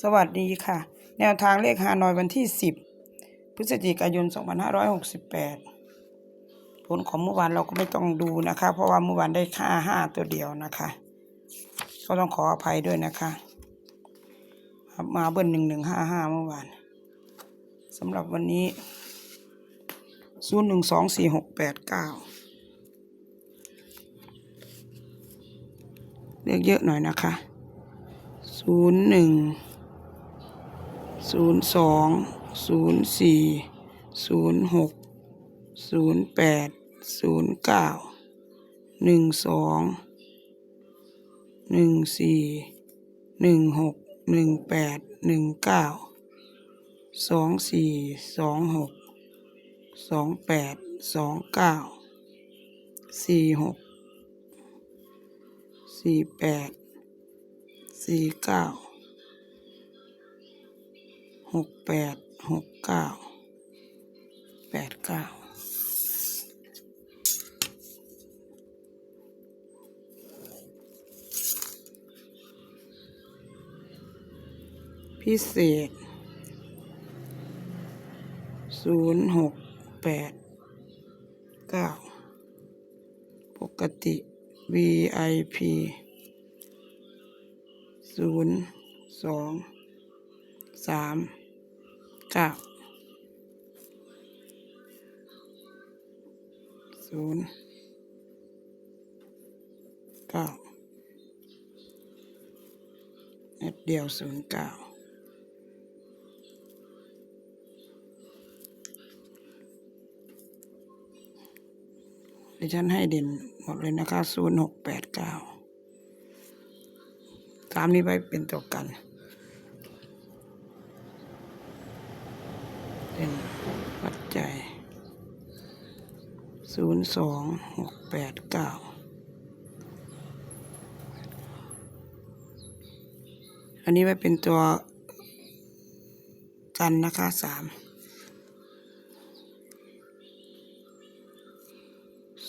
สวัสดีค่ะ แนวทางเลขฮานอยวันที่ 10 พฤศจิกายน 2568 ผลของเมื่อวานเราก็ไม่ต้องดูนะคะ เพราะว่าเมื่อวานได้ค่าห้าตัวเดียวนะคะ ก็ต้องขออภัยด้วยนะคะ มาเบิ้ลหนึ่งหนึ่งห้าห้าเมื่อวานสำหรับวันนี้ศูนย์หนึ่งสองสี่หกแปดเก้าเรียกเยอะหน่อยนะคะศูนย์หนึ่ง ศูนย์สองศูนย์สี่ศูนย์หกศูนย์แปดศูนย์เก้าหนึ่งสองหนึ่งสี่หนึ่งหกหนึ่งแปดหนึ่งเก้าสองสี่สองหกสองแปดสองเก้าสี่หกสี่แปดสี่เก้า หกแปดหกเก้าแปดเก้าพิเศษศูนย์หกแปดเก้าปกติ VIP ศูนย์สองสาม เก้าศูนย์เก้าเม็ดเดียวศูนย์เก้าดิฉันให้เด่นหมดเลยนะคะศูนย์หกแปดเก้าตามนี้ไปเป็นตัวกันปัจจัย ศูนย์สองหกแปดเก้าอันนี้ไว้เป็นตัวกันนะคะสาม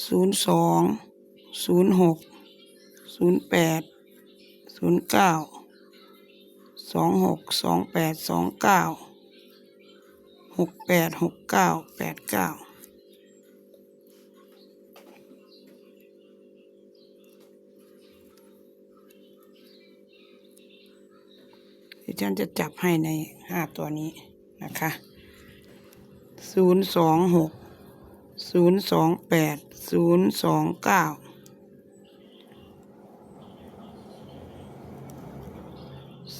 ศูนย์สองศูนย์หกศูนย์แปดศูนย์เก้าสองหกสองแปดสองเก้าหกแปดหกเก้าแปดเก้า ดิฉันจะจับให้ในห้าตัวนี้นะคะศูนย์สองหกศูนย์สองแปดศูนย์สองเก้า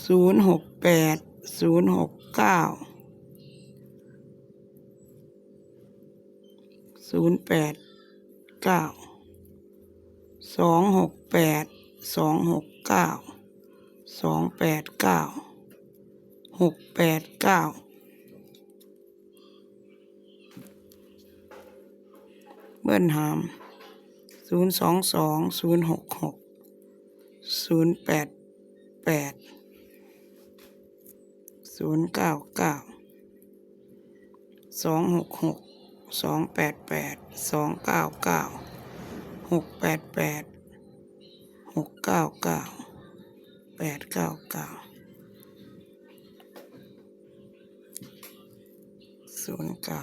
ศูนย์หกแปดศูนย์หกเก้าศูนย์แปดเก้าสองหกแปดสองหกเก้าสองแปดเก้า หกแปดเก้าเบิ้ลหามศูนย์สองสองศูนย์หกหกศูนย์แปดแปดศูนย์เก้าเก้าสองหกหกสองแปดแปดสองเก้าเก้าหกแปดแปดหกเก้าเก้าแปดเก้าเก้า ศูนย์เก้า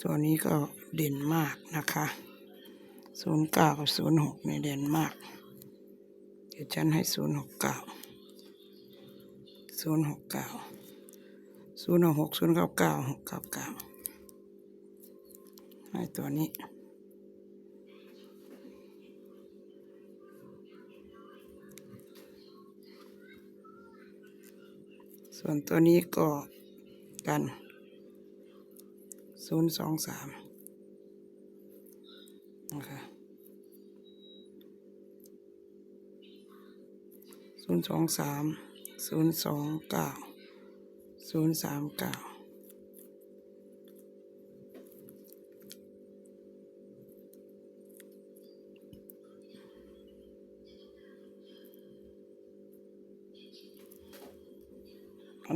ตัวนี้ก็เด่นมากนะคะศูนย์เก้ากับศูนย์หกเนี่ยเด่นมาก เดี๋ยวฉันให้ศูนย์หกเก้าศูนย์หกเก้าศูนย์หกศูนย์เก้าเก้าหกเก้าเก้าให้ตัวนี้ ส่วนตัวนี้ก็กันศูนย์สองสามนะคะศูนย์สองสามศูนย์สองเก้าศูนย์สามเก้า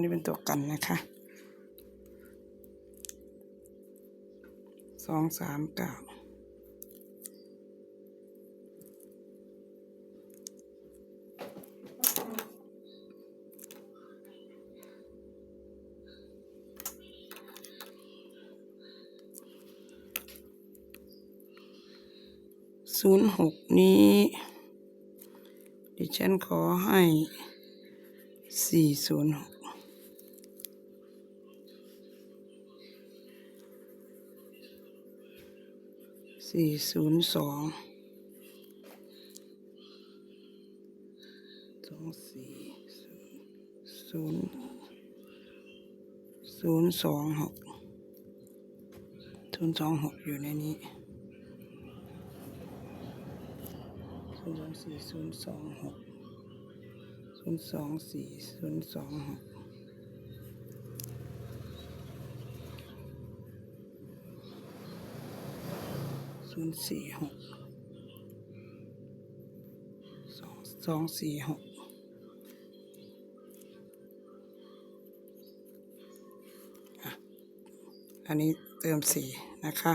นี้เป็นตัวกันนะคะสองสามเก้าศูนย์หกนี้ ดิฉันขอให้สี่ศูนย์หก สี่ศูนย์สองสองสี่ศูนย์ศูนย์สองหกศูนย์สองหกอยู่ในนี้ศูนย์สองสี่ศูนย์สองหกศูนย์สองสี่ศูนย์สองหก ศูนย์สี่หกสองสองสี่หกอันนี้เติมสีนะคะ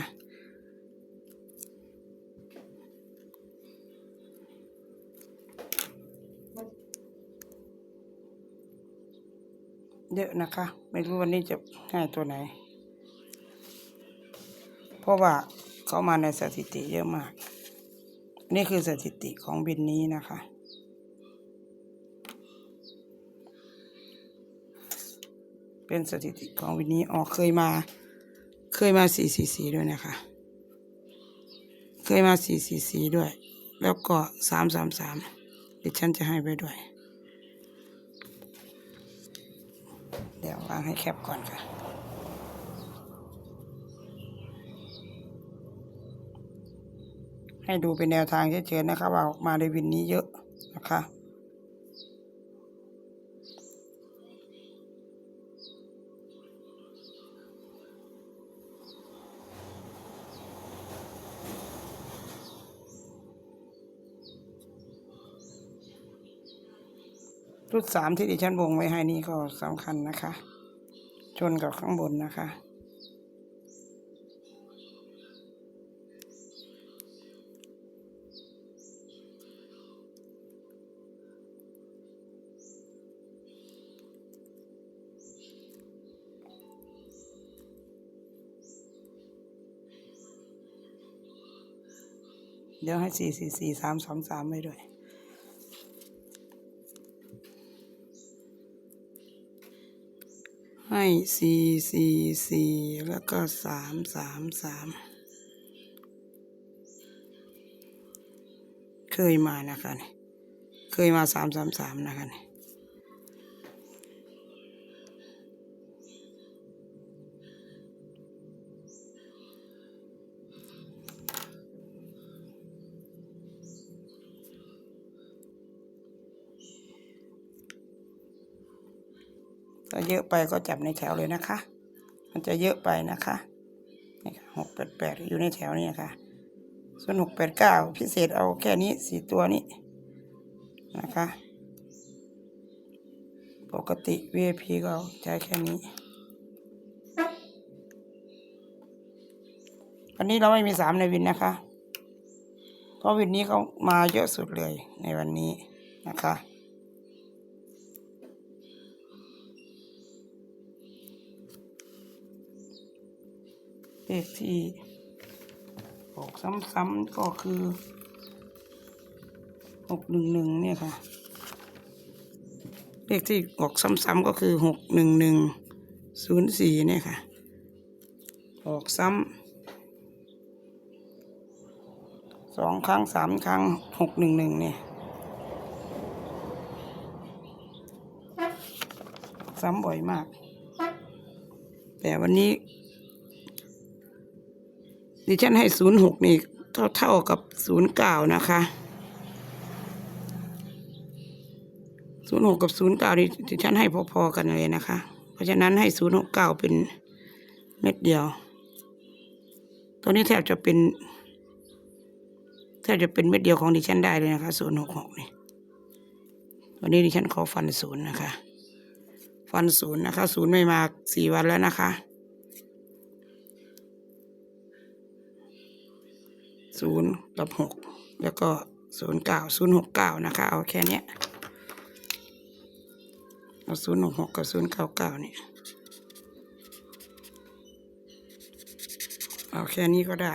เยอะนะคะ ไม่รู้วันนี้จะง่ายตัวไหน เพราะว่า เข้ามาในสถิติเยอะมาก นี่คือสถิติของบินนี้นะคะ เป็นสถิติของบินนี้ออกเคยมา เคยมาสี่สี่สี่ด้วยนะคะ เคยมาสี่สี่สี่ด้วย แล้วก็สามสามสามเดี๋ยวฉันจะให้ไปด้วย เดี๋ยววางให้แคปก่อนค่ะ ให้ดูเป็นแนวทางเฉยๆนะคะว่าออกมาในวินนี้เยอะนะคะรุดสามที่ดิฉันวงไว้ให้นี่ก็สำคัญนะคะ ชนกับข้างบนนะคะ เดี๋ยวให้สี่สี่สี่สามสองสามไปด้วย ให้สี่สี่สี่แล้วก็สามสามสามเคยมานะคะ เคยมาสามสามสามนะคะ เยอะไปก็จับในแถวเลยนะคะ มันจะเยอะไปนะคะนี่ค่ะหกแปดแปดอยู่ในแถวนี้ค่ะ ส่วนหกแปดเก้าพิเศษเอาแค่นี้สี่ตัวนี้นะคะ ปกติ VIP ก็เอาใช้แค่นี้วันนี้เราไม่มีสามในวินนะคะ เพราะวินนี้เขามาเยอะสุดเลยในวันนี้นะคะ เลขที่ออกซ้ำๆก็คือหกหนึ่งหนึ่งเนี่ยค่ะ เลขที่ออกซ้ำๆก็คือหกหนึ่งหนึ่งศูนย์สี่เนี่ยค่ะ ออกซ้ำสองครั้งสามครั้งหกหนึ่งหนึ่งเนี่ยซ้ำบ่อยมาก แต่วันนี้ ดิฉันให้ศูนย์หกนี่เท่าเท่ากับศูนย์เก้านะคะศูนย์หกกับศูนย์เก้านี่ดิฉันให้พอๆกันเลยนะคะ เพราะฉะนั้นให้ศูนย์หกเก้าเป็นเม็ดเดียว ตัวนี้แทบจะเป็นแทบจะเป็นเม็ดเดียวของดิฉันได้เลยนะคะศูนย์หกหกนี่วันนี้ดิฉันขอฟันศูนย์นะคะ ฟันศูนย์นะคะศูนย์ไม่มาสี่วันแล้วนะคะ ศูนย์กับหกแล้วก็ศูนย์เก้าศูนย์หกเก้านะคะ เอาแค่นี้เอาศูนย์หกหกกับศูนย์เก้าเก้าเนี่ยเอาแค่นี้ก็ได้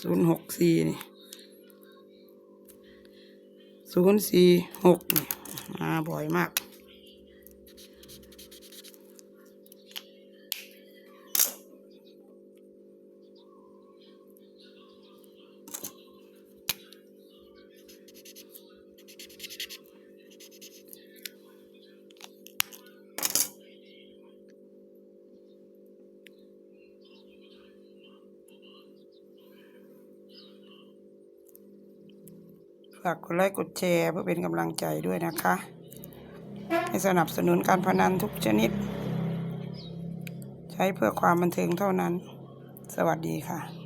ศูนย์หกสี่นี่ ศูนย์สี่หกนี่มาบ่อยมาก ฝากกดไลค์กดแชร์เพื่อเป็นกำลังใจด้วยนะคะ ให้สนับสนุนการพนันทุกชนิด ใช้เพื่อความบันเทิงเท่านั้น สวัสดีค่ะ